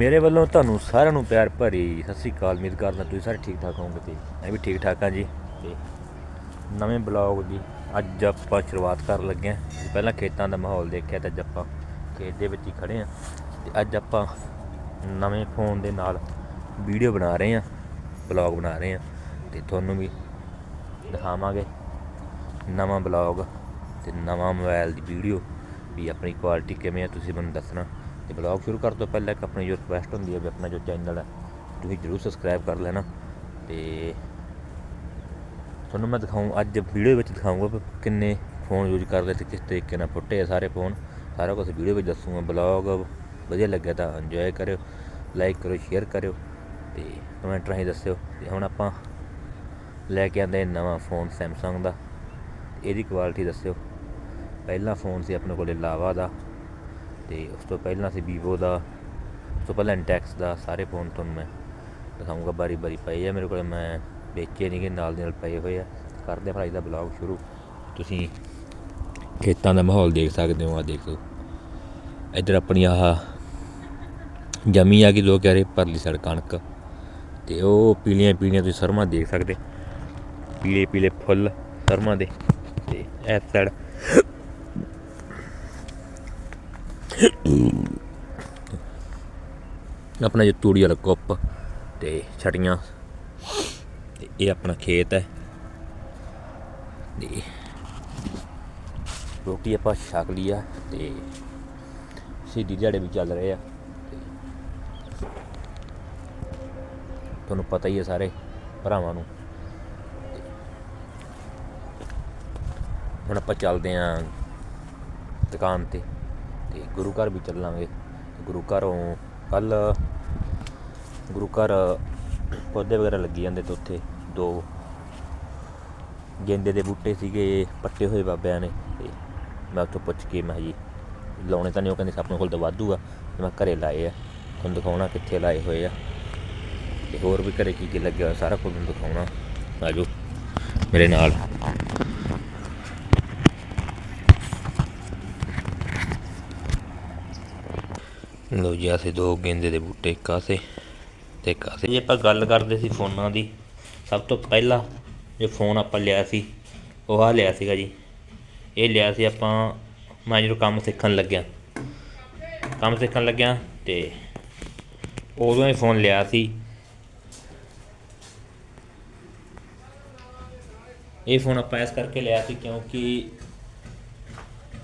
ਮੇਰੇ ਵੱਲੋਂ ਤੁਹਾਨੂੰ ਸਾਰਿਆਂ ਨੂੰ ਪਿਆਰ ਭਰੀ ਸਤਿ ਸ੍ਰੀ ਅਕਾਲ। ਉਮੀਦ ਕਰਦਾ ਤੁਸੀਂ ਸਾਰੇ ਠੀਕ ਠਾਕ ਹੋਵੋਗੇ ਤੇ ਮੈਂ ਵੀ ਠੀਕ ਠਾਕ ਹਾਂ ਜੀ। ਤੇ ਨਵੇਂ ਬਲੌਗ ਦੀ ਅੱਜ ਆਪਾਂ ਸ਼ੁਰੂਆਤ ਕਰਨ ਲੱਗੇ ਹਾਂ। ਪਹਿਲਾਂ ਖੇਤਾਂ ਦਾ ਮਾਹੌਲ ਦੇਖਿਆ ਤੇ ਅੱਜ ਆਪਾਂ ਖੇਤ ਦੇ ਵਿੱਚ ਹੀ ਖੜੇ ਹਾਂ। ਤੇ ਅੱਜ ਆਪਾਂ ਨਵੇਂ ਫੋਨ ਦੇ ਨਾਲ ਵੀਡੀਓ ਬਣਾ ਰਹੇ ਹਾਂ, ਬਲੌਗ ਬਣਾ ਰਹੇ ਹਾਂ। ਤੇ ਤੁਹਾਨੂੰ ਵੀ ਦਿਖਾਵਾਂਗੇ ਨਵਾਂ ਬਲੌਗ ਤੇ ਨਵਾਂ ਮੋਬਾਈਲ ਦੀ ਵੀਡੀਓ ਵੀ ਆਪਣੀ ਕੁਆਲਿਟੀ ਕਿਵੇਂ ਆ, ਤੁਸੀਂ ਮੈਨੂੰ ਦੱਸਣਾ। ਤੇ ਬਲੌਗ ਸ਼ੁਰੂ ਕਰਨ ਤੋਂ ਪਹਿਲਾਂ ਇੱਕ ਆਪਣੀ ਜੋ ਰਿਕੁਐਸਟ ਹੁੰਦੀ ਹੈ ਵੀ ਆਪਣਾ ਜੋ ਚੈਨਲ ਹੈ, ਤੁਸੀਂ ਜਰੂਰ ਸਬਸਕ੍ਰਾਈਬ ਕਰ ਲੈਣਾ। ਤੇ ਤੁਹਾਨੂੰ ਮੈਂ ਦਿਖਾਉਂ, ਅੱਜ ਵੀਡੀਓ ਵਿੱਚ ਦਿਖਾਊਂਗਾ ਵੀ ਕਿੰਨੇ ਫੋਨ ਯੂਜ਼ ਕਰਦੇ ਤੇ ਕਿਸ ਤਰੀਕੇ ਨਾਲ ਫੁੱਟੇ ਆ ਸਾਰੇ ਫੋਨ ਸਾਰਾ ਕੁਝ ਵੀਡੀਓ ਵਿੱਚ ਦੱਸੂਗਾ ਬਲੌਗ ਵਧੀਆ ਲੱਗਿਆ ਤਾਂ ਇੰਜੋਏ ਕਰਿਓ ਲਾਈਕ ਕਰੋ ਸ਼ੇਅਰ ਕਰਿਓ ਤੇ ਕਮੈਂਟ ਰਾਹੀਂ ਦੱਸਿਓ। ਤੇ ਹੁਣ ਆਪਾਂ ਲੈ ਕੇ ਆਂਦੇ ਨਵਾਂ ਫੋਨ ਸੈਮਸੰਗ ਦਾ। ਇਹਦੀ ਕੁਆਲਿਟੀ ਦੱਸਿਓ। ਪਹਿਲਾ ਫੋਨ ਸੀ ਆਪਣੇ ਕੋਲੇ ਲਾਵਾ ਦਾ। ਤੇ ਉਸ ਤੋਂ ਪਹਿਲਾਂ ਸੀ ਵੀਵੋ ਦਾ, ਉਸ ਤੋਂ ਪਹਿਲਾਂ ਇੰਟੈਕਸ ਦਾ ਸਾਰੇ ਫੋਨ ਤੁਹਾਨੂੰ ਮੈਂ ਦਿਖਾਊਂਗਾ, ਬਾਰੀ ਬਾਰੀ ਪਏ ਆ ਮੇਰੇ ਕੋਲ, ਮੈਂ ਵੇਚੇ ਨਹੀਂਗੇ ਨਾਲ ਦੇ ਨਾਲ ਪਏ ਹੋਏ ਆ। ਕਰਦੇ ਭਰਾਈ ਦਾ ਬਲੌਗ ਸ਼ੁਰੂ। ਤੁਸੀਂ ਖੇਤਾਂ ਦਾ ਮਾਹੌਲ ਦੇਖ ਸਕਦੇ ਹੋ ਆ ਦੇਖੋ ਇੱਧਰ ਆਪਣੀ ਆਹ ਜਮੀ ਆ ਗਈ ਦੋ ਕਿਆਰੇ ਪਰਲੀ ਸੜ ਕਣਕ। ਤੇ ਉਹ ਪੀਲੀਆਂ ਪੀਲੀਆਂ ਤੁਸੀਂ ਸਰਮਾ ਦੇਖ ਸਕਦੇ। ਪੀਲੇ ਪੀਲੇ ਫੁੱਲ ਸਰਮਾ ਦੇ। ਤੇ ਇਸ ਸਾਈਡ ਆਪਣਾ ਜੋ ਤੂੜੀ ਵਾਲਾ ਕੁੱਪ ਤੇ ਛਟੀਆਂ ਤੇ ਇਹ ਆਪਣਾ ਖੇਤ ਹੈ। ਤੇ ਰੋਟੀ ਆਪਾਂ ਛਕ ਲਈ ਆ ਤੇ ਸਿੱਧੀ ਦਿਹਾੜੇ ਵੀ ਚੱਲ ਰਹੇ ਆ। ਤੁਹਾਨੂੰ ਪਤਾ ਹੀ ਹੈ ਸਾਰੇ ਭਰਾਵਾਂ ਨੂੰ। ਹੁਣ ਆਪਾਂ ਚੱਲਦੇ ਆਂ ਦੁਕਾਨ ਤੇ। ਤੇ ਗੁਰੂ ਘਰ ਵੀ ਚੱਲਾਂਗੇ। ਗੁਰੂ ਘਰੋਂ ਕੱਲ ਗੁਰੂ ਘਰ ਪੌਦੇ ਵਗੈਰਾ ਲੱਗੀ ਜਾਂਦੇ ਤੇ ਉੱਥੇ ਦੋ। ਗੇਂਦੇ ਦੇ ਬੂਟੇ ਸੀਗੇ, ਪੱਟੇ ਹੋਏ ਬਾਬਿਆਂ ਨੇ ਤੇ ਮੈਂ ਉੱਥੋਂ ਪੁੱਛ ਕੇ ਮੈਂ ਜੀ ਲਾਉਣੇ ਤਾਂ ਨਹੀਂ, ਉਹ ਕਹਿੰਦੇ ਸੀ ਆਪਣੇ ਕੋਲ ਤਾਂ ਵਾਧੂ ਆ। ਤੇ ਮੈਂ ਘਰੇ ਲਾਏ ਆ, ਤੁਹਾਨੂੰ ਦਿਖਾਉਣਾ ਕਿੱਥੇ ਲਾਏ ਹੋਏ ਆ। ਤੇ ਹੋਰ ਵੀ ਘਰੇ ਕੀ ਕੀ ਲੱਗਿਆ ਹੋਇਆ, ਸਾਰਾ ਕੁਝ ਤੁਹਾਨੂੰ ਦਿਖਾਉਣਾ। ਆਜੋ, ਮੇਰੇ ਨਾਲ। ਲੋ ਜੀ ਅਸੀਂ ਦੋ ਗੇਂਦੇ ਦੇ ਬੂਟੇ ਕਾਸੇ ਆਸੇ ਤੇ ਇੱਕ ਆਸੇ। ਜੇ ਆਪਾਂ ਗੱਲ ਕਰਦੇ ਸੀ ਫੋਨਾਂ ਦੀ, ਸਭ ਤੋਂ ਪਹਿਲਾ ਜੋ ਫੋਨ ਆਪਾਂ ਲਿਆ ਸੀ, ਉਹ ਆ ਲਿਆ ਸੀਗਾ ਜੀ। ਇਹ ਲਿਆ ਸੀ ਆਪਾਂ, ਮੈਂ ਜਦੋਂ ਕੰਮ ਸਿੱਖਣ ਲੱਗਿਆ, ਕੰਮ ਸਿੱਖਣ ਲੱਗਿਆ ਤੇ ਉਦੋਂ ਹੀ ਫੋਨ ਲਿਆ ਸੀ। ਇਹ ਫੋਨ ਆਪਾਂ ਇਸ ਕਰਕੇ ਲਿਆ ਸੀ ਕਿਉਂਕਿ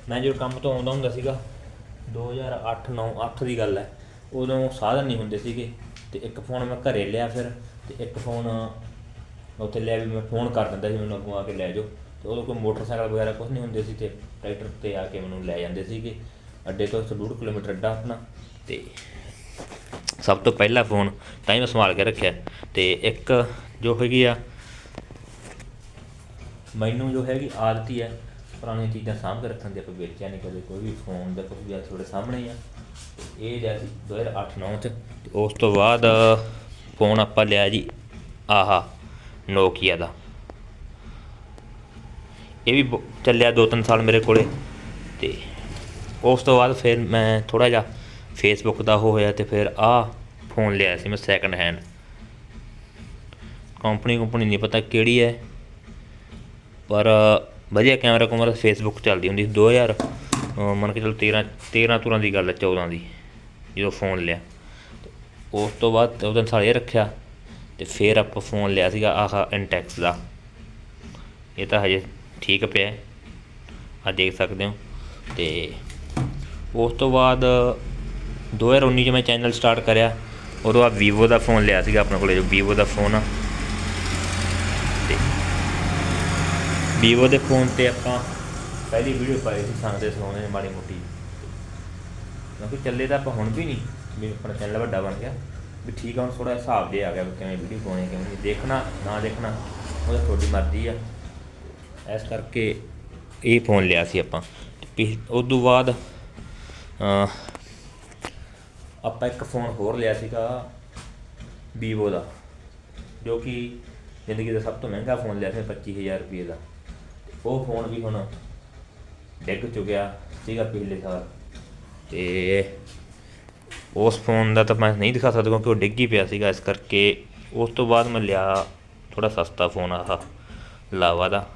ਮੈਂ ਜਦੋਂ ਕੰਮ ਤੋਂ ਆਉਂਦਾ ਹੁੰਦਾ ਸੀਗਾ 2008 9 8 ਦੀ ਗੱਲ ਹੈ। ਉਦੋਂ ਸਾਧਨ ਨਹੀਂ ਹੁੰਦੇ ਸੀਗੇ। ਤੇ ਇੱਕ ਫੋਨ ਮੈਂ ਘਰੇ ਲਿਆ ਫਿਰ, ਤੇ ਇੱਕ ਫੋਨ ਉੱਥੇ ਲਿਆ ਵੀ ਮੈਂ ਫੋਨ ਕਰ ਦਿੰਦਾ ਸੀ ਮੈਨੂੰ ਅੱਗੋਂ ਆ ਕੇ ਲੈ ਜਾਓ। ਤੇ ਉਦੋਂ ਕੋਈ ਮੋਟਰਸਾਈਕਲ ਵਗੈਰਾ ਕੁਝ ਨਹੀਂ ਹੁੰਦੇ ਸੀ ਤੇ ਟਰੈਕਟਰ ਤੇ ਆ ਕੇ ਮੈਨੂੰ ਲੈ ਜਾਂਦੇ ਸੀਗੇ। ਅੱਡੇ ਤੋਂ 1.5 ਕਿਲੋਮੀਟਰ ਅੱਡਾ ਆਪਣਾ। ਤੇ ਸਭ ਤੋਂ ਪਹਿਲਾ ਫੋਨ ਤਾਂ ਹੀ ਮੈਂ ਸੰਭਾਲ ਕੇ ਰੱਖਿਆ। ਤੇ ਇੱਕ ਜੋ ਹੈਗੀ ਆ, ਮੈਨੂੰ ਜੋ ਹੈਗੀ ਆਦਤ ਹੀ ਹੈ ਪੁਰਾਣੀਆਂ ਚੀਜ਼ਾਂ ਸਾਂਭ ਕੇ ਰੱਖਣ ਦੀ ਆਪਾਂ ਵੇਚਿਆ ਨਹੀਂ ਕਦੇ, ਕੋਈ ਵੀ ਫੋਨ ਦਾ ਕੁਝ ਵੀ ਤੁਹਾਡੇ ਸਾਹਮਣੇ ਹੀ ਆ। ਤੇ ਇਹ ਲਿਆ ਸੀ 2008-9 ਚ। ਤੇ ਉਸ ਤੋਂ ਬਾਅਦ ਫੋਨ ਆਪਾਂ ਲਿਆ ਜੀ ਆਹਾ ਨੋਕੀਆ ਦਾ। ਇਹ ਵੀ ਚੱਲਿਆ 2-3 ਸਾਲ ਮੇਰੇ ਕੋਲੇ। ਤੇ ਉਸ ਤੋਂ ਬਾਅਦ ਫਿਰ ਮੈਂ ਥੋੜਾ ਜਿਹਾ ਫੇਸਬੁੱਕ ਦਾ ਉਹ ਹੋਇਆ ਤੇ ਫਿਰ ਆਹ ਫੋਨ ਲਿਆ ਸੀ ਮੈਂ ਸੈਕੰਡ ਹੈਂਡ ਕੰਪਨੀ ਕੰਪਨੀ ਨਹੀਂ ਪਤਾ ਕਿਹੜੀ ਹੈ, ਪਰ ਵਧੀਆ ਕੈਮਰਾ ਕੁਮਰਾ ਫੇਸਬੁੱਕ ਚੱਲਦੀ ਹੁੰਦੀ ਸੀ 2000 ਅਹ ਮੰਨ ਕੇ ਚਲੋ 13 13 ਤੁਰਾਂ ਦੀ ਗੱਲ ਹੈ 14 ਦੀ, ਜਦੋਂ ਫੋਨ ਲਿਆ। ਉਸ ਤੋਂ ਬਾਅਦ ਉਹ ਦਿਨ ਸਾਲ ਇਹ ਰੱਖਿਆ, ਤੇ ਫਿਰ ਆਪਾਂ ਫੋਨ ਲਿਆ ਸੀਗਾ ਆਹ ਇੰਟੈਕਸ ਦਾ। ਇਹ ਤਾਂ ਹਜੇ ਠੀਕ ਪਿਆ ਆ ਦੇਖ ਸਕਦੇ ਹੋ। ਤੇ ਉਸ ਤੋਂ ਬਾਅਦ 2019 ਚ ਮੈਂ ਚੈਨਲ ਸਟਾਰਟ ਕਰਿਆ, ਉਦੋਂ ਆ ਵੀਵੋ ਦਾ ਫੋਨ ਲਿਆ ਸੀਗਾ ਆਪਣੇ ਕੋਲੇ, ਜੋ ਵੀਵੋ ਦਾ ਫੋਨ ਆ। ਵੀਵੋ ਦੇ ਫੋਨ ਤੇ ਆਪਾਂ ਪਹਿਲੀ ਵੀਡੀਓ ਪਾਈ ਸੀ, ਸੰਗ ਦੇ ਸਲਾਉਣੇ ਨੇ ਮਾੜੀ ਮੋਟੀ। ਕਿਉਂਕਿ ਚੱਲੇ ਤਾਂ ਆਪਾਂ ਹੁਣ ਵੀ ਨਹੀਂ ਵੀ ਆਪਣਾ ਚੈਨਲ ਵੱਡਾ ਬਣ ਗਿਆ। ਵੀ ਠੀਕ ਆ, ਹੁਣ ਥੋੜਾ ਹਿਸਾਬ ਦੇ ਆ ਗਿਆ ਵੀ ਕਿਵੇਂ ਵੀਡੀਓ ਪਾਉਣੀ ਕਿਵੇਂ ਨਹੀਂ ਦੇਖਣਾ, ਨਾ ਦੇਖਣਾ, ਉਹ ਤੁਹਾਡੀ ਮਰਜ਼ੀ ਆ। ਇਸ ਕਰਕੇ ਇਹ ਫੋਨ ਲਿਆ ਸੀ ਆਪਾਂ। ਉਸ ਤੋਂ ਬਾਅਦ ਆਪਾਂ ਇੱਕ ਫੋਨ ਹੋਰ ਲਿਆ ਸੀਗਾ ਵੀਵੋ ਦਾ। ਜੋ ਕਿ ਜ਼ਿੰਦਗੀ ਦਾ ਸਭ ਤੋਂ ਮਹਿੰਗਾ ਫੋਨ ਲਿਆ ਸੀ 25000 ਰੁਪਏ ਦਾ। ਉਹ ਫੋਨ ਵੀ ਹੁਣ ਡਿੱਗ ਚੁੱਕਿਆ ਸੀਗਾ ਪਿਛਲੇ ਸਾਲ। ਤੇ ਉਸ ਫੋਨ ਦਾ ਤਾਂ ਮੈਂ ਨਹੀਂ ਦਿਖਾ ਸਕਦਾ ਕਿਉਂਕਿ ਉਹ ਡਿੱਗ ਹੀ ਪਿਆ ਸੀਗਾ। ਇਸ ਕਰਕੇ ਉਸ ਤੋਂ ਬਾਅਦ ਮੈਂ ਲਿਆ ਥੋੜਾ ਸਸਤਾ ਫੋਨ ਆਹ ਲਾਵਾ ਦਾ।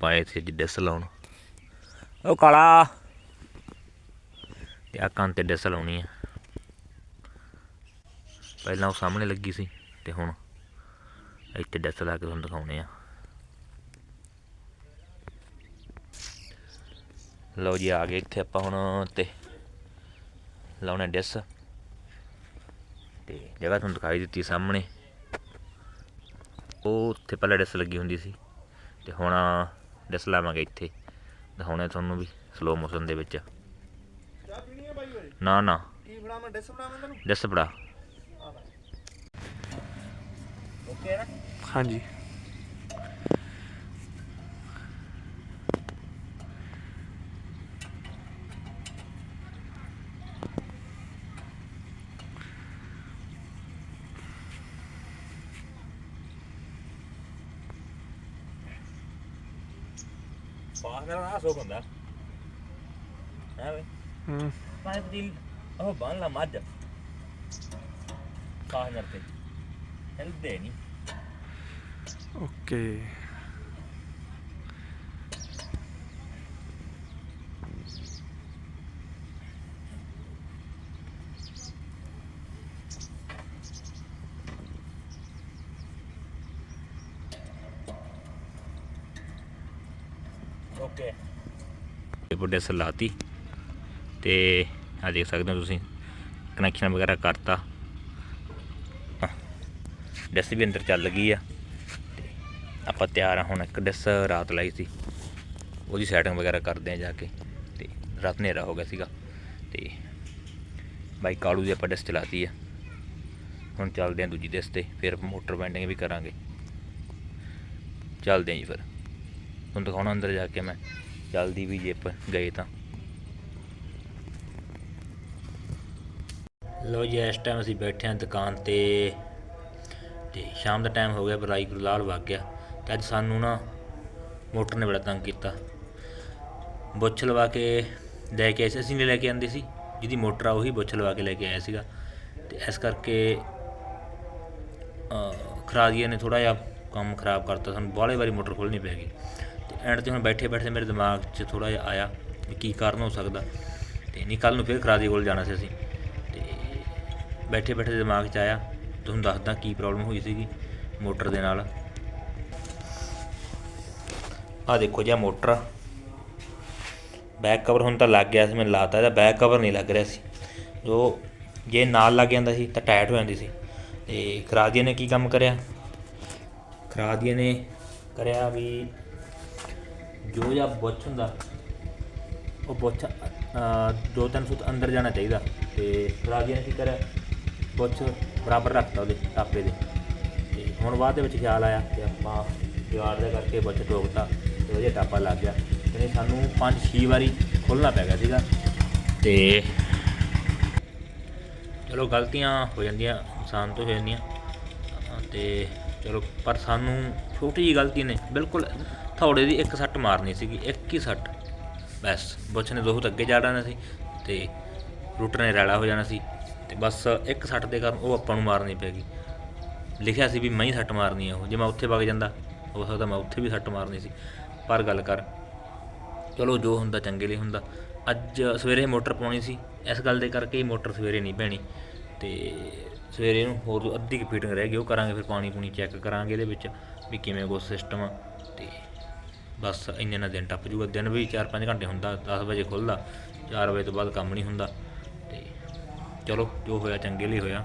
ਪਾਏ ਸੀ ਜੀ ਡਿਸ ਲਾਉਣ ਉਹ ਕਾਲਾ। ਤੇ ਆ ਕੰਨ ਤੇ ਡਿਸ ਲਾਉਣੀ ਆ। ਪਹਿਲਾਂ ਉਹ ਸਾਹਮਣੇ ਲੱਗੀ ਸੀ ਤੇ ਹੁਣ ਇੱਥੇ ਡਿਸ ਲਾ ਕੇ ਤੁਹਾਨੂੰ ਦਿਖਾਉਣੇ ਆ। ਲਓ ਜੀ ਆ ਗਏ ਇੱਥੇ ਆਪਾਂ ਹੁਣ ਤੇ ਲਾਉਣਾ ਡਿਸ। ਤੇ ਜਗ੍ਹਾ ਤੁਹਾਨੂੰ ਦਿਖਾਈ ਦਿੱਤੀ ਸਾਹਮਣੇ। ਉਹ ਉੱਥੇ ਪਹਿਲਾਂ ਡਿਸ ਲੱਗੀ ਹੁੰਦੀ ਸੀ। ਤੇ ਹੁਣ ਡਿਸ ਲਾਵਾਂਗੇ ਇੱਥੇ। ਦਿਖਾਉਣਾ ਤੁਹਾਨੂੰ ਵੀ ਸਲੋ ਮੋਸ਼ਨ ਦੇ ਵਿੱਚ। ਚਾਹ ਪੀਣੀ ਹੈ ਬਾਈ ਓਏ ਨਾ ਨਾ। ਕੀ ਬਣਾਵਾਂ? ਡਿਸ ਬਣਾਵਾਂ ਤੈਨੂੰ? ਡਿਸ ਬੜਾ ਓਕੇ ਨਾ? ਹਾਂਜੀ। ਪਾਸ ਮੇਰਾ ਨਾ ਸੋ ਬੰਦਾ ਹੈ। ਵੇ ਹੂੰ ਪਾਇਪ ਦੀ ਉਹ ਬੰਨ ਲਾ ਮੱਝ ਪਾਸ ਨਰ ਤੇ ਹਿਲਦੇ ਨਹੀਂ ਓਕੇ ਓਕੇ ਇਹ ਬੁੱਢੇ ਸਲਾਤੀ। ਤੇ ਆ ਦੇਖ ਸਕਦੇ ਹੋ ਤੁਸੀਂ, ਕਨੈਕਸ਼ਨ ਵਗੈਰਾ ਕਰਤਾ। ਡਿਸ ਵੀ ਅੰਦਰ ਚੱਲ ਗਈ ਆ। ਤੇ ਆਪਾਂ ਤਿਆਰ ਆ, ਹੁਣ ਇੱਕ ਡਿਸ ਰਾਤ ਲਾਈ ਸੀ। ਉਹਦੀ ਸੈਟਿੰਗ ਵਗੈਰਾ ਕਰਦੇ ਆ ਜਾ ਕੇ। ਤੇ ਰਾਤ ਹਨੇਰਾ ਹੋ ਗਿਆ ਸੀਗਾ। ਤੇ ਬਾਈ ਕਾਲੂ ਦੀ ਆਪਾਂ ਡਿਸ ਚਲਾਤੀ ਆ। ਹੁਣ ਚੱਲਦੇ ਆ ਦੂਜੀ ਡਿਸ ਤੇ, ਫਿਰ ਮੋਟਰ ਬੈਂਡਿੰਗ ਵੀ ਕਰਾਂਗੇ। ਚੱਲਦੇ ਆ ਜੀ ਫਿਰ। ਤੁਹਾਨੂੰ ਦਿਖਾਉਣਾ ਅੰਦਰ ਜਾ ਕੇ ਮੈਂ। ਚੱਲਦੀ ਵੀ ਜੇ ਆਪਾਂ ਗਏ ਤਾਂ। ਲੋ ਜੀ, ਇਸ ਟਾਈਮ ਅਸੀਂ ਬੈਠੇ ਹਾਂ ਦੁਕਾਨ ਤੇ ਤੇ ਸ਼ਾਮ ਦਾ ਟਾਈਮ ਹੋ ਗਿਆ ਬਰਾਈ ਗੁਰਲਾਲ ਵਗ ਗਿਆ। ਤੇ ਅੱਜ ਸਾਨੂੰ ਨਾ ਮੋਟਰ ਨੇ ਬੜਾ ਤੰਗ ਕੀਤਾ। ਬੁੱਛ ਲਵਾ ਕੇ ਲੈ ਕੇ ਆਏ ਸੀ। ਅਸੀਂ ਨਹੀਂ ਲੈ ਕੇ ਆਂਦੇ ਸੀ। ਜਿਹਦੀ ਮੋਟਰ ਆ ਉਹੀ ਬੁੱਛ ਲਵਾ ਕੇ ਲੈ ਕੇ ਆਇਆ ਸੀਗਾ। ਤੇ ਇਸ ਕਰਕੇ ਖਰਾਦੀਏ ਨੇ ਥੋੜਾ ਜਿਹਾ ਕੰਮ ਖਰਾਬ ਕਰਤਾ। ਸਾਨੂੰ ਬਾਹਲੇ ਵਾਰੀ ਮੋਟਰ ਖੋਲਣੀ ਪੈ ਗਈ। ਐਂਡ ਤੇ ਹੁਣ ਬੈਠੇ ਬੈਠੇ ਮੇਰੇ ਦਿਮਾਗ 'ਚ ਥੋੜਾ ਜਿਹਾ ਆਇਆ ਵੀ ਕੀ ਕਾਰਨ ਹੋ ਸਕਦਾ। ਤੇ ਨਹੀਂ ਕੱਲ ਨੂੰ ਫਿਰ ਖਰਾਦੀ ਕੋਲ ਜਾਣਾ ਸੀ ਅਸੀਂ। ਤੇ ਬੈਠੇ ਬੈਠੇ ਦਿਮਾਗ 'ਚ ਆਇਆ, ਤੁਹਾਨੂੰ ਦੱਸਦਾ ਕੀ ਪ੍ਰੋਬਲਮ ਹੋਈ ਸੀਗੀ ਮੋਟਰ ਦੇ ਨਾਲ। ਆ ਦੇਖੋ ਜੀ, ਆਹ ਮੋਟਰ ਆ। ਬੈਕ ਕਵਰ ਹੁਣ ਤਾਂ ਲੱਗ ਗਿਆ ਸੀ ਮੈਂ ਲਾਤਾ ਇਹਦਾ ਬੈਕ ਕਵਰ ਨਹੀਂ ਲੱਗ ਰਿਹਾ ਸੀ। ਜੋ ਜੇ ਨਾਲ ਲੱਗ ਜਾਂਦਾ ਸੀ ਤਾਂ ਟਾਈਟ ਹੋ ਜਾਂਦੀ ਸੀ। ਤੇ ਖਰਾਦੀਏ ਨੇ ਕੀ ਕੰਮ ਕਰਿਆ? ਖਰਾਦੀਏ ਨੇ ਕਰਿਆ ਵੀ ਜੋ ਜਿਹਾ ਬੁੱਛ ਹੁੰਦਾ, ਉਹ ਬੁੱਛ ਦੋ ਤਿੰਨ ਫੁੱਟ ਅੰਦਰ ਜਾਣਾ ਚਾਹੀਦਾ ਤੇ ਖਰਾਦੀਏ ਨੇ ਕੀ ਕਰਿਆ? ਬੁੱਛ ਬਰਾਬਰ ਰੱਖਤਾ ਉਹਦੇ ਟਾਪੇ ਦੇ ਤੇ ਹੁਣ ਬਾਅਦ ਦੇ ਵਿੱਚ ਖਿਆਲ ਆਇਆ ਕਿ ਆਪਾਂ ਜੁਗਾੜ ਦੇ ਕਰਕੇ ਬੁੱਛ ਟੋਕਤਾ ਤੇ ਉਹਦੇ ਟਾਪਾ ਲੱਗ ਗਿਆ। ਤੇ ਸਾਨੂੰ 5-6 ਵਾਰੀ ਖੋਲਣਾ ਪੈ ਗਿਆ ਸੀਗਾ ਤੇ ਚਲੋ ਗਲਤੀਆਂ ਹੋ ਜਾਂਦੀਆਂ ਇਨਸਾਨ ਤੋਂ ਹੋ ਜਾਂਦੀਆਂ। ਅਹ ਤੇ ਚਲੋ ਪਰ ਸਾਨੂੰ ਛੋਟੀ ਜੀ ਗਲਤੀ ਨੇ, ਬਿਲਕੁਲ ਥੌੜੇ ਦੀ ਇੱਕ ਸੱਟ ਮਾਰਨੀ ਸੀਗੀ, ਇੱਕ ਹੀ ਸੱਟ। ਬਸ ਬੁੱਛ ਨੇ ਦੋ ਅੱਗੇ ਜਾ ਜਾਣਾ ਸੀ ਤੇ ਰੂਟਰ ਨੇ ਰੈਲਾ ਹੋ ਜਾਣਾ ਸੀ ਤੇ ਬਸ ਇੱਕ ਸੱਟ ਦੇ ਕਾਰਨ ਉਹ ਆਪਾਂ ਨੂੰ ਮਾਰਨੀ ਪੈ ਗਈ। ਲਿਖਿਆ ਸੀ ਵੀ ਮੈਂ ਹੀ ਸੱਟ ਮਾਰਨੀ ਆ ਉਹ, ਜੇ ਮੈਂ ਉੱਥੇ ਵਗ ਜਾਂਦਾ, ਹੋ ਸਕਦਾ ਮੈਂ ਉੱਥੇ ਵੀ ਸੱਟ ਮਾਰਨੀ ਸੀ। ਪਰ ਗੱਲ ਕਰ, ਚਲੋ ਜੋ ਹੁੰਦਾ ਚੰਗੇ ਲਈ ਹੁੰਦਾ। ਅੱਜ ਸਵੇਰੇ ਮੋਟਰ ਪਾਉਣੀ ਸੀ, ਇਸ ਗੱਲ ਦੇ ਕਰਕੇ ਮੋਟਰ ਸਵੇਰੇ ਨਹੀਂ ਪੈਣੀ। ਤੇ ਸਵੇਰੇ ਨੂੰ ਹੋਰ ਅੱਧੀ ਕੁ ਫੀਟਿੰਗ ਰਹਿ ਗਈ, ਉਹ ਕਰਾਂਗੇ ਫਿਰ ਪਾਣੀ ਪੂਣੀ ਚੈੱਕ ਕਰਾਂਗੇ ਇਹਦੇ ਵਿੱਚ ਵੀ ਕਿਵੇਂ ਕੋ ਸਿਸਟਮ ਆ। ਤੇ ਬਸ ਇੰਨੇ ਨਾਲ ਦਿਨ ਟੱਪ ਜੂਗਾ। ਦਿਨ ਵੀ 4-5 ਘੰਟੇ ਹੁੰਦਾ 10 ਵਜੇ ਖੁੱਲਦਾ 4 ਵਜੇ ਤੋਂ ਬਾਅਦ ਕੰਮ ਨਹੀਂ ਹੁੰਦਾ। ਤੇ ਚਲੋ, ਜੋ ਹੋਇਆ ਚੰਗੇ ਲਈ ਹੋਇਆ।